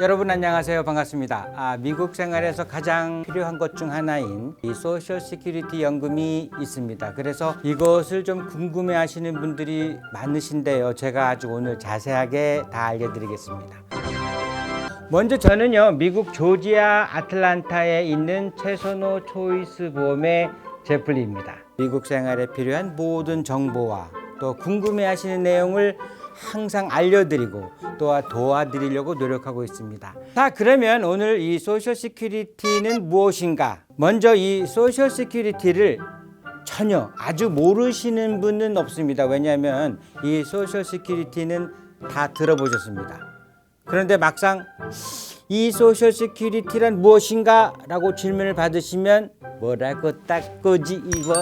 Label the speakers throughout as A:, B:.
A: 여러분 안녕하세요 반갑습니다. 아, 미국 생활에서 가장 필요한 것 중 하나인 이 소셜 시큐리티 연금이 있습니다. 그래서 이것을 좀 궁금해 하시는 분들이 많으신데요. 제가 아주 오늘 자세하게 다 알려드리겠습니다. 먼저 저는요 미국 조지아 아틀란타에 있는 최선호 초이스 보험의 제플리입니다. 미국 생활에 필요한 모든 정보와 또 궁금해 하시는 내용을 항상 알려드리고 또 도와드리려고 노력하고 있습니다. 자 그러면 오늘 이 소셜 시큐리티는 무엇인가? 먼저 이 소셜 시큐리티를 전혀 아주 모르시는 분은 없습니다. 왜냐하면 이 소셜 시큐리티는 다 들어보셨습니다. 그런데 막상 이 소셜 시큐리티란 무엇인가? 라고 질문을 받으시면 뭐라고 딱 꼬지 입어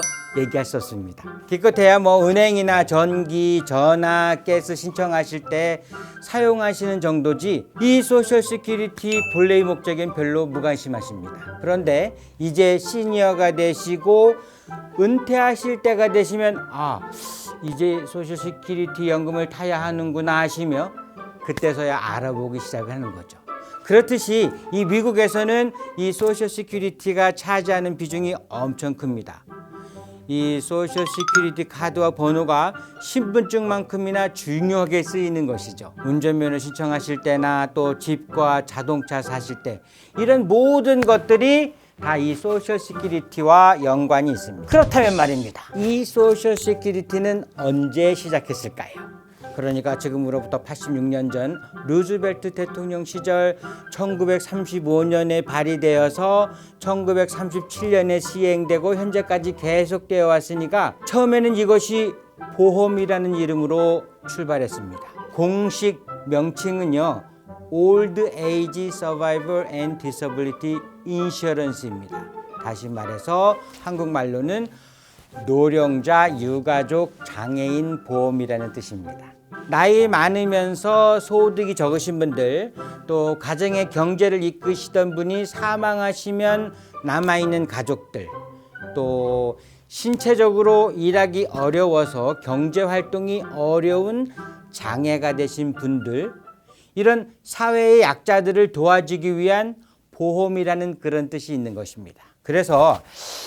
A: 없습니다. 기껏해야 뭐 은행이나 전기, 전화, 가스 신청하실 때 사용하시는 정도지 이 소셜 시큐리티 본래의 목적엔 별로 무관심하십니다. 그런데 이제 시니어가 되시고 은퇴하실 때가 되시면 아 이제 소셜 시큐리티 연금을 타야 하는구나 하시며 그때서야 알아보기 시작하는 거죠. 그렇듯이 이 미국에서는 이 소셜 시큐리티가 차지하는 비중이 엄청 큽니다. 이 소셜 시큐리티 카드와 번호가 신분증만큼이나 중요하게 쓰이는 것이죠. 운전면허 신청하실 때나 또 집과 자동차 사실 때 이런 모든 것들이 다 이 소셜 시큐리티와 연관이 있습니다. 그렇다면 말입니다. 이 소셜 시큐리티는 언제 시작했을까요? 그러니까 지금으로부터 86년 전 루즈벨트 대통령 시절 1935년에 발의되어서 1937년에 시행되고 현재까지 계속되어 왔으니까 처음에는 이것이 보험이라는 이름으로 출발했습니다. 공식 명칭은요. Old Age Survivor and Disability Insurance입니다. 다시 말해서 한국말로는 노령자 유가족 장애인 보험이라는 뜻입니다. 나이 많으면서 소득이 적으신 분들 또 가정의 경제를 이끄시던 분이 사망하시면 남아있는 가족들 또 신체적으로 일하기 어려워서 경제 활동이 어려운 장애가 되신 분들 이런 사회의 약자들을 도와주기 위한 보험이라는 그런 뜻이 있는 것입니다. 그래서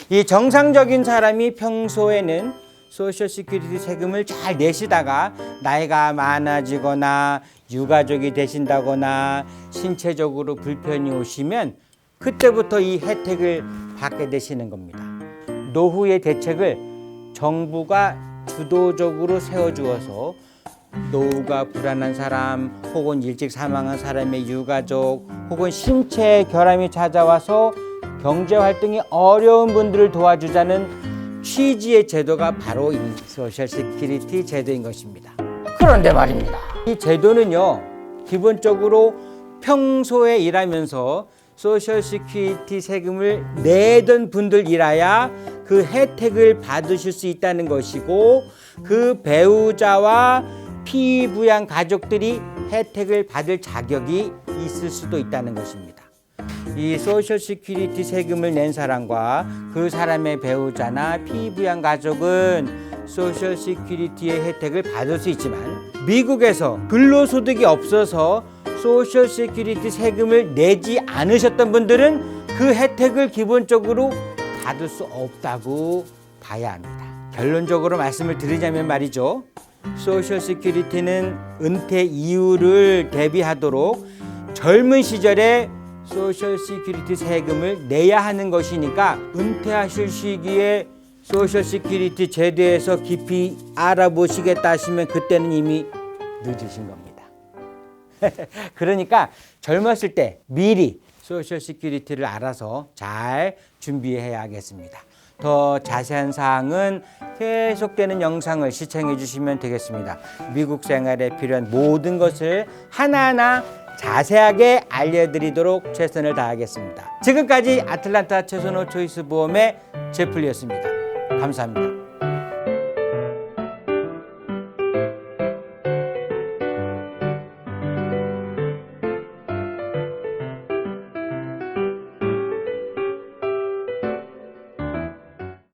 A: 이 정상적인 사람이 평소에는 소셜 시큐리티 세금을 잘 내시다가 나이가 많아지거나 유가족이 되신다거나 신체적으로 불편이 오시면 그때부터 이 혜택을 받게 되시는 겁니다. 노후의 대책을 정부가 주도적으로 세워주어서 노후가 불안한 사람 혹은 일찍 사망한 사람의 유가족 혹은 신체 결함이 찾아와서 경제 활동이 어려운 분들을 도와주자는 취지의 제도가 바로 이 소셜 시큐리티 제도인 것입니다. 그런데 말입니다. 이 제도는요, 기본적으로 평소에 일하면서 소셜 시큐리티 세금을 내던 분들이라야 그 혜택을 받으실 수 있다는 것이고 그 배우자와 피부양 가족들이 혜택을 받을 자격이 있을 수도 있다는 것입니다. 이 소셜 시큐리티 세금을 낸 사람과 그 사람의 배우자나 피부양 가족은 소셜 시큐리티의 혜택을 받을 수 있지만 미국에서 근로소득이 없어서 소셜 시큐리티 세금을 내지 않으셨던 분들은 그 혜택을 기본적으로 받을 수 없다고 봐야 합니다. 결론적으로 말씀을 드리자면 말이죠. 소셜 시큐리티는 은퇴 이후를 대비하도록 젊은 시절에 소셜 시큐리티 세금을 내야 하는 것이니까 은퇴하실 시기에 소셜 시큐리티 제도에서 깊이 알아보시겠다 하시면 그때는 이미 늦으신 겁니다. 그러니까 젊었을 때 미리 소셜 시큐리티를 알아서 잘 준비해야겠습니다. 더 자세한 사항은 계속되는 영상을 시청해 주시면 되겠습니다. 미국 생활에 필요한 모든 것을 하나하나 자세하게 알려드리도록 최선을 다하겠습니다. 지금까지 아틀란타 최선호 초이스 보험의 제플리였습니다. 감사합니다.